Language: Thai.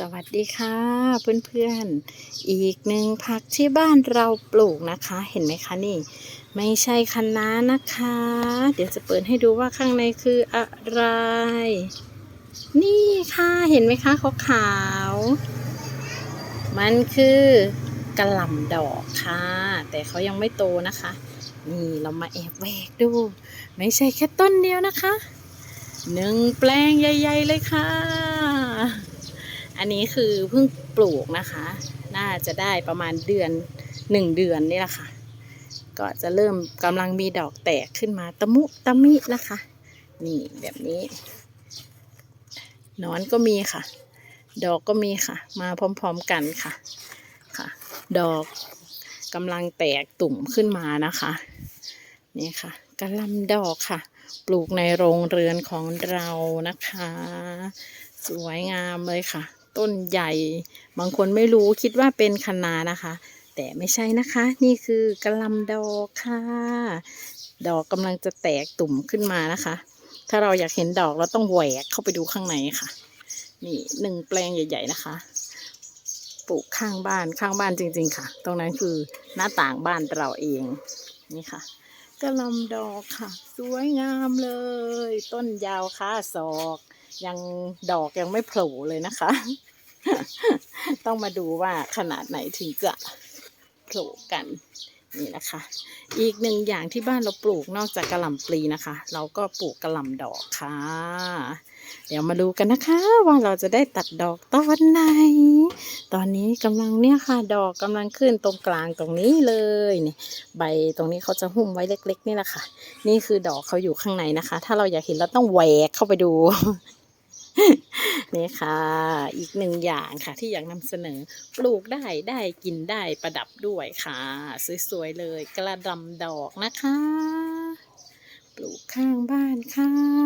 สวัสดีค่ะเพื่อนๆ อีกหนึ่งผักที่บ้านเราปลูกนะคะ เห็นไหมคะนี่ ไม่ใช่คะน้านะคะ เดี๋ยวจะเปิดให้ดูว่าข้างในคืออะไร นี่ค่ะเห็นไหมคะขาวๆมันคือกระหล่ำดอกค่ะ แต่เขายังไม่โตนะคะ นี่เรามาแอบแวกดู ไม่ใช่แค่ต้นเดียวนะคะหนึ่งแปลงใหญ่ ๆ เลยค่ะ อันนี้คือเพิ่งปลูกนะคะ น่าจะได้ประมาณเดือนหนึ่งเดือนนี่แหละค่ะ ก็จะเริ่มกำลังมีดอกแตกขึ้นมาตะมุตะมินะคะนี่แบบนี้นอนก็มีค่ะ ดอกก็มีค่ะ มาพร้อมๆกันค่ะค่ะ ดอกกำลังแตกตุ่มขึ้นมานะคะ นี่ค่ะกระลำดอกค่ะ ปลูกในโรงเรือนของเรานะคะ สวยงามเลยค่ะ ต้นใหญ่ บางคนไม่รู้คิดว่าเป็นคะนานะคะ แต่ไม่ใช่นะคะ นี่คือกระลำดอกค่ะ ดอกกำลังจะแตกตุ่มขึ้นมานะคะ ถ้าเราอยากเห็นดอกเราต้องแหวกเข้าไปดูข้างในค่ะ นี่หนึ่งแปลงใหญ่ ๆนะคะปลูกข้างบ้านข้างบ้านจริง ๆ ค่ะ ตรงนั้นคือหน้าต่างบ้านเราเองนี่ค่ะกระลำดอกค่ะ สวยงามเลย ต้นยาวค่าศอก ยังดอกยังไม่โผล่เลยนะคะ ต้องมาดูว่าขนาดไหนถึงจะโผล่กันนี่นะคะ อีกหนึ่งอย่างที่บ้านเราปลูกนอกจากกระหล่ำปลีนะคะ เราก็ปลูกกระหล่ำดอกค่ะ เดี๋ยวมาดูกันนะคะ ว่าเราจะได้ตัดดอกตอนไหน ตอนนี้กำลังเนี่ยค่ะ ดอกกำลังขึ้นตรงกลางตรงนี้เลยนี่ใบตรงนี้เขาจะหุ้มไว้เล็ก ๆ นี่แหละค่ะ นี่คือดอกเขาอยู่ข้างในนะคะ ถ้าเราอยากเห็นเราต้องแหวกเข้าไปดู นี่ค่ะ อีกหนึ่งอย่างค่ะ ที่อยากนำเสนอ ปลูกได้ได้กินได้ประดับด้วยค่ะ สวยๆเลย กระดำดอกนะคะ ปลูกข้างบ้านค่ะ